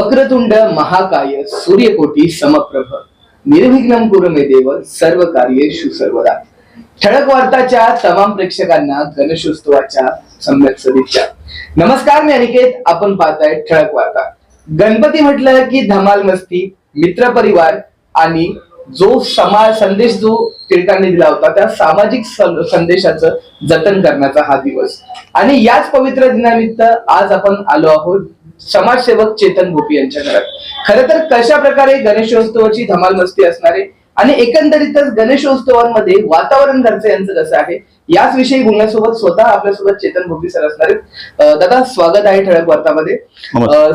वक्रतुंड महाकाय सूर्यकोटी समप्रभ. निर्विघ्नम कुरु देव सर्व कार्य सर्वदा. ठळक वार्ताच्या तमाम प्रेक्षकांना गणेशोत्सवाच्या सम्यक सदिच्छा. नमस्कार मी अनिकेत आपण पाहताय ठळक वार्ता. गणपती म्हटलं की धमाल मस्ती मित्र परिवार आणि जो समाज संदेश जो टिळकांनी दिला होता त्या सामाजिक संदेशाचं जतन करण्याचा हा दिवस. आणि याच पवित्र दिनानिमित्त आज आपण आलो आहोत समाजसेवक चेतन गोपी यांच्या घरात. खर तर कशा प्रकारे गणेशोत्सवाची धमाल मस्ती असणार आणि एकंदरीतच गणेशोत्सवांमध्ये वातावरण घरचं यांचं कसं आहे याच विषयी बोलण्यासोबत स्वतः आपल्यासोबत चेतन गोपी सर असणार आहेत. दादा स्वागत आहे ठळक वार्तामध्ये.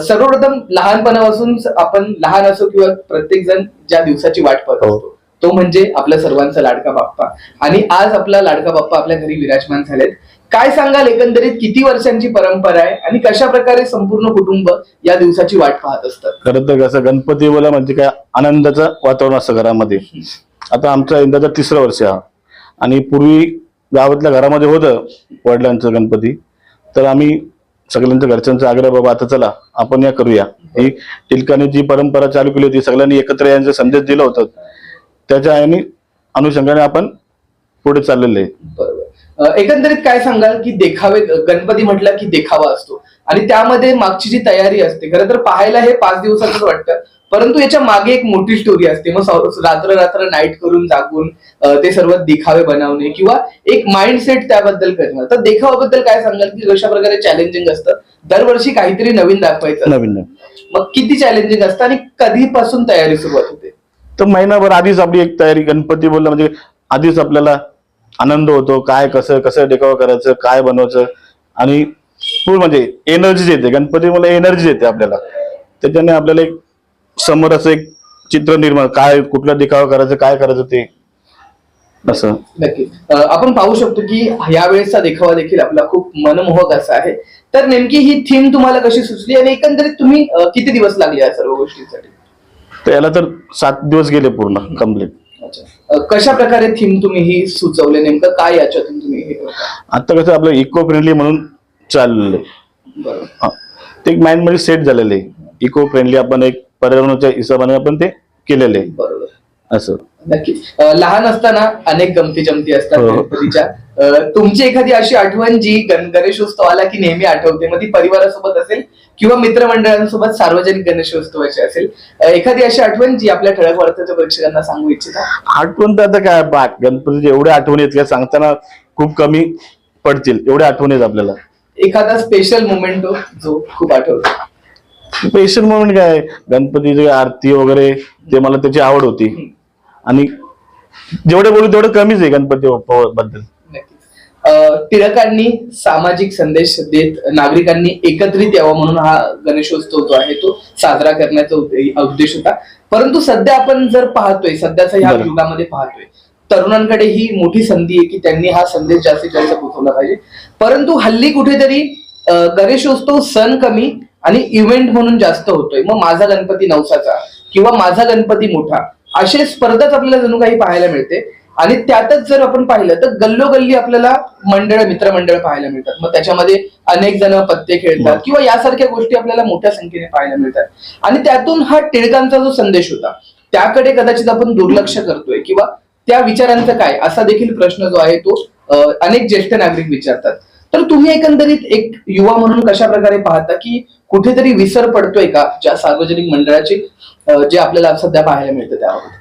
सर्वप्रथम लहानपणापासून आपण लहान असो किंवा प्रत्येक जण ज्या दिवसाची वाट पाहत हो. असतो तो म्हणजे आपल्या सर्वांचा लाडका बाप्पा. आणि आज आपला लाडका बाप्पा आपल्या घरी विराजमान झालेत. काय सांगाल एकंदरीत? किती वर्षांची परंपरा आहे आणि कशा प्रकारे संपूर्ण कुटुंब या दिवसाची वाट पाहत असतात? खरं तर कसं गणपती बोला म्हणजे काय आनंदाचं वातावरण असतं घरामध्ये. आता आमचा यंदाचा तिसरं वर्ष हा. आणि पूर्वी गावातल्या घरामध्ये होतं वडिलांचं गणपती. तर आम्ही सगळ्यांच्या घरच्यांचा आग्रह बाबा आता चला आपण या करूया. ही टिळकाने जी परंपरा चालू केली होती सगळ्यांनी एकत्र यांचा संदेश दिला होता. त्याच्या आणि अनुषंगाने आपण पुढे चाललेले बरोबर. एकंदरीत काय सांगाल की देखावे गणपती म्हटलं की देखावा असतो. आणि त्यामध्ये मागची जी तयारी असते खरं तर पाहायला हे पाच दिवसाचंच वाटतं परंतु याच्या मागे एक मोठी स्टोरी असते. मग रात्र रात्र नाईट करून जागून ते सर्व देखावे बनवणे किंवा एक माइंडसेट त्याबद्दल करणं. तर देखावाबद्दल काय सांगाल की कशा प्रकारे चॅलेंजिंग असतं? दरवर्षी काहीतरी नवीन दाखवायचं. नवीन नवीन. मग किती चॅलेंजिंग असतं आणि कधीपासून तयारी सुरुवात होते? तर महिनाभर आधीच आपली एक तयारी गणपती बोललं म्हणजे आधीच आपल्याला आनंद होतो काय कसं कसं डेकावा करायचं काय बनवायचं? आणि पूर्ण म्हणजे एनर्जी येते. गणपती मला एनर्जी येते आपल्याला. त्याच्याने आपल्याला एक समोर असं एक चित्र निर्माण काय कुठला देखावा करायचं काय करायचं ते. असं. नक्की आपण पाहू शकतो की यावेळेसचा देखावा देखील आपला खूप मनमोहक असा आहे. तर नेमकी ही थीम तुम्हाला कशी सुचली आणि एकंदरीत तुम्ही किती दिवस लागले या सर्व गोष्टींसाठी? तर याला तर सात दिवस गेले पूर्ण कंप्लीट अच्छा कशा प्रकारे थीम तुम्ही ही सुचवले? नेमकं काय याच्यातून तुम्ही हे? आता कसं आपलं इको फ्रेंडली म्हणून चाललेलं आहे बरोबर. हा. ते एक माइंडमध्ये सेट झालेलं इको फ्रेंडली आपण एक पर्यावरणाच्या हिशोबाने आपण ते केलेलं बरोबर. असं. नक्की लहान असताना अनेक गमती जमती असतात हो. गणपतीच्या. तुमची एखादी अशी आठवण जी गण गणेशोत्सव आला की नेहमी आठवते मग ती परिवारासोबत असेल किंवा मित्रमंडळांसोबत सार्वजनिक गणेशोत्सवाची असेल एखादी अशी आठवण जी आपल्या ठळक वार्ताच्या प्रेक्षकांना सांगू इच्छिता? आठवण तर आता काय बा गणपतीचे एवढे आठवणी आहेत का सांगताना खूप कमी पडतील एवढे आठवणी आहेत आपल्याला. एखादा स्पेशल मोमेंट जो खूप आठवतो. स्पेशल म्हणून काय गणपतीची आरती वगैरे ते मला त्याची आवड होती. आणि जेवढे बोलू तेवढं कमीच आहे गणपती बाप्पा बद्दल. टिळकांनी सामाजिक संदेश देत नागरिकांनी एकत्रित यावं म्हणून हा गणेशोत्सव जो आहे तो साजरा करण्याचा उद्दे- उद्देश होता. परंतु सध्या आपण जर पाहतोय सध्याच्या ह्या. युगामध्ये पाहतोय तरुणांकडे ही मोठी संधी आहे की त्यांनी हा संदेश जास्तीत जास्त पोहोचवला पाहिजे. परंतु हल्ली कुठेतरी गणेशोत्सव सण कमी आणि इव्हेंट म्हणून जास्त होतोय. मग माझा गणपती नवसाचा किंवा माझा गणपती मोठा असे स्पर्धाच आपल्याला जणू काही पाहायला मिळते. आणि त्यातच जर आपण पाहिलं तर गल्लोगल्ली आपल्याला मंडळ मित्रमंडळ पाहायला मिळतात. मग त्याच्यामध्ये अनेक जण पत्ते खेळतात बरं. किंवा यासारख्या गोष्टी आपल्याला मोठ्या संख्येने पाहायला मिळतात. आणि त्यातून हा टिळकांचा जो संदेश होता त्याकडे कदाचित आपण दुर्लक्ष करतोय किंवा त्या विचारांचं काय असा देखील प्रश्न जो आहे तो अनेक ज्येष्ठ नागरिक विचारतात. तर तुम्ही एकंदरीत एक युवा म्हणून कशा प्रकारे पाहता की कुठेतरी विसर पडतोय का ज्या सार्वजनिक मंडळाची जे आपल्याला सध्या पाहायला मिळतं त्यावर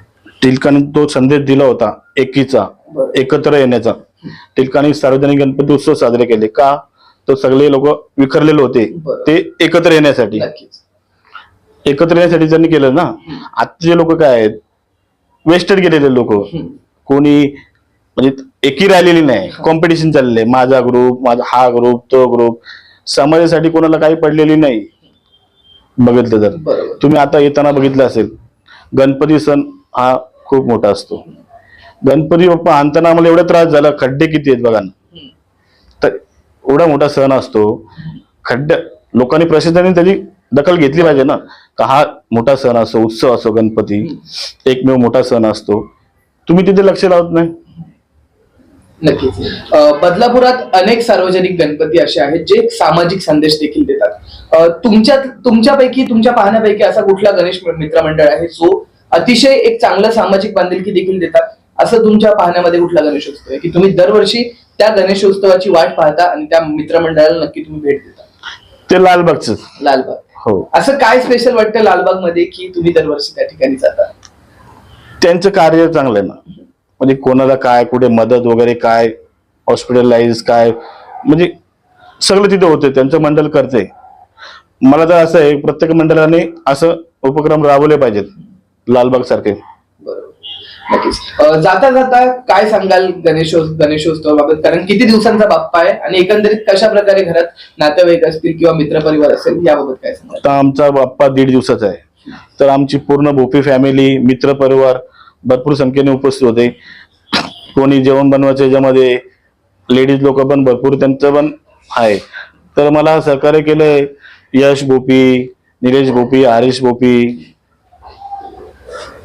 टिळकाने तो संदेश दिला होता एकीचा. एकत्र येण्याचा. टिळकाने सार्वजनिक गणपती उत्सव साजरे केले. का? तो सगळे लोक विखरलेले होते. ते एकत्र येण्यासाठी. एकत्र येण्यासाठी त्यांनी केलं ना आजचे लोक काय आहेत? वेस्टेड गेलेले लोक. कोणी म्हणजे एकी राहिलेली नाही. कॉम्पिटिशन चाललेलं माझा ग्रुप माझा हा ग्रुप तो ग्रुप समाजासाठी कोणाला काही पडलेली नाही. बघितलं तर. तुम्ही आता येताना बघितलं असेल. गणपती सण हा खूप मोठा असतो. गणपती बाप्पा आणताना आम्हाला एवढा त्रास झाला खड्डे किती आहेत बघा ना. तर एवढा मोठा सण असतो. खड्डे लोकांनी प्रशासनाने त्याची दखल घेतली पाहिजे ना. का हा मोठा सण असो उत्सव असो गणपती एकमेव मोठा सण असतो. तुम्ही तिथे लक्ष लावत नाही? नक्कीच. बदलापुरात अनेक सार्वजनिक गणपती असे आहेत जे सामाजिक संदेश देखील देतात. तुमच्या तुमच्यापैकी तुमच्या पाहण्यापैकी असा कुठला गणेश मित्रमंडळ आहे जो अतिशय एक चांगलं सामाजिक बांधिलकी देखील देतात असं तुमच्या पाहण्यामध्ये कुठला गणेशोत्सव आहे? की तुम्ही दरवर्षी त्या गणेशोत्सवाची वाट पाहता आणि त्या मित्रमंडळाला नक्की तुम्ही भेट देता? ते लालबागच. लालबाग. हो. असं काय स्पेशल वाटतं लालबागमध्ये की तुम्ही दरवर्षी त्या ठिकाणी जाता? त्यांचं कार्य चांगलं आहे ना. म्हणजे कोणाला काय कुठे मदत वगैरे काय हॉस्पिटलाइज काय म्हणजे सगळं तिथे होते त्यांचं मंडळ करते मला तर असं आहे प्रत्येक मंडळाने असं उपक्रम राबवले पाहिजेत. लालबाग सारखे. नक्कीच. जाता जाता काय सांगाल गणेशो गणेशोत्सवाबाबत कारण किती दिवसांचा बाप्पा आहे आणि एकंदरीत कशा प्रकारे घरात नातेवाईक असतील किंवा मित्रपरिवार असेल याबाबत काय सांगाल? आता आमचा बाप्पा दीड दिवसाचा आहे. तर आमची पूर्ण भोपी फॅमिली मित्र परिवार भरपूर संख्येने उपस्थित होते. कोणी जेवण बनवायचं याच्यामध्ये लेडीज लोक पण भरपूर त्यांचं पण आहे. तर मला सहकार्य केलंय यश भोपी निलेश भोपी हरीश भोपी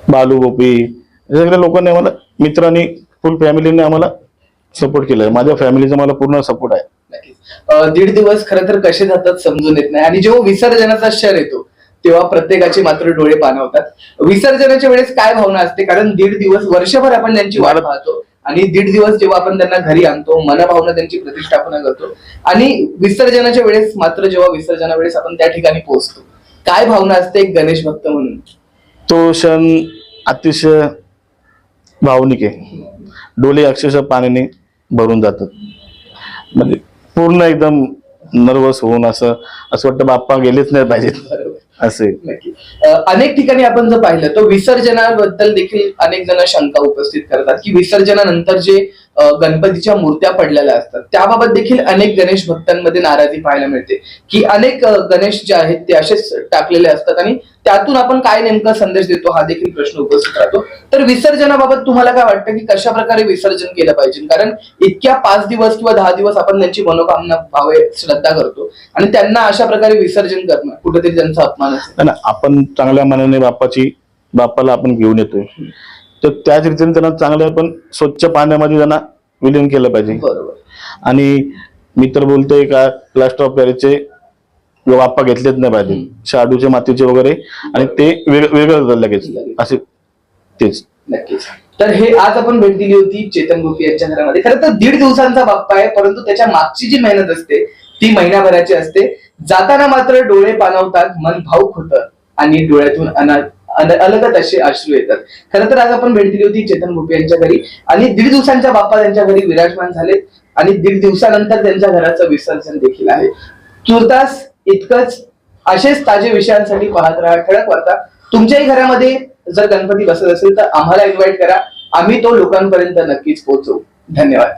बालू हे सगळ्या लोकांनी आम्हाला मित्रांनी फुल फॅमिलीने आम्हाला सपोर्ट केलाय. माझ्या फॅमिलीचा मला पूर्ण सपोर्ट आहे. नक्कीच. दीड दिवस खरं तर कसे जातात समजून येत नाही. आणि जेव्हा विसर्जनाचा क्षण येतो तेव्हा प्रत्येकाचे मात्र डोळे पाणवतात. विसर्जनाच्या वेळेस काय भावना असते? कारण दीड दिवस वर्षभर आपण त्यांची वाट मला- पाहतो. आणि दीड दिवस जेव्हा आपण त्यांना घरी आणतो मनभावना त्यांची प्रतिष्ठापना करतो. आणि विसर्जनाच्या वेळेस मात्र जेव्हा विसर्जना वेळेस आपण त्या ठिकाणी पोहोचतो. काय भावना असते एक गणेश भक्त म्हणून? तो क्षण अतिशय भावनिक आहे. डोळे अक्षरशः पाण्याने भरून जातात. म्हणजे पूर्ण एकदम नर्वस होऊन असं असं वाटतं बाप्पा गेलेच नाही पाहिजेत. असे अनेक ठिकाणी आपण जर पाहिलं तर विसर्जनाबद्दल देखील अनेक जण शंका उपस्थित करतात की विसर्जनानंतर जे गणपतीच्या मूर्त्या पडलेल्या असतात. त्याबाबत देखील अनेक गणेश भक्तांमध्ये नाराजी पाहायला मिळते. की अनेक गणेश जे आहेत ते असेच टाकलेले असतात आणि त्यातून आपण काय नेमका संदेश देतो हा देखील प्रश्न उपस्थित राहतो. तर विसर्जनाबाबत तुम्हाला काय वाटतं की कशा प्रकारे विसर्जन केलं पाहिजे? कारण इतक्या पाच दिवस किंवा दहा दिवस आपण त्यांची मनोकामना भावे श्रद्धा करतो आणि त्यांना अशा प्रकारे विसर्जन करणं कुठेतरी त्यांचा अपमान असतो. ना आपण चांगल्या मनाने बाप्पाची बाप्पाला आपण घेऊन येतोय. तर त्याच रीतीने त्यांना चांगल्या पण स्वच्छ पाण्यामध्ये त्यांना विलीन केलं पाहिजे. बरोबर. आणि मी तर बोलतोय का प्लास्टर ऑफ पॅरिसचे बाप्पा घेतलेच नाही पाहिजे. शाडूचे मातीचे वगैरे आणि ते वेग- वेगळं होतं लगेच. असे तेच. नक्कीच. तर हे आज आपण भेट दिली होती चेतन गोपी यांच्या घरामध्ये. खरं तर दीड दिवसांचा बाप्पा आहे परंतु त्याच्या मागची जी मेहनत असते ती महिनाभराची असते. जाताना मात्र डोळे पाणवतात मन भाऊक होतं आणि डोळ्यातून अना अन- अलगत असे अश्रू येतात. खरं तर आज आपण भेट दिली होती चेतन गोपी यांच्या घरी. आणि दीड दिवसांच्या बाप्पा त्यांच्या घरी विराजमान झालेत. आणि दीड दिवसानंतर त्यांच्या घराचं विसर्जन देखील आहे. तुर्तास इतकंच असेच ताजे विषयांसाठी पाहत राहा. ठळक वार्ता. तुमच्याही घरामध्ये जर गणपती बसत असेल तर आम्हाला इन्व्हाइट करा. आम्ही तो लोकांपर्यंत नक्कीच पोहोचवू धन्यवाद.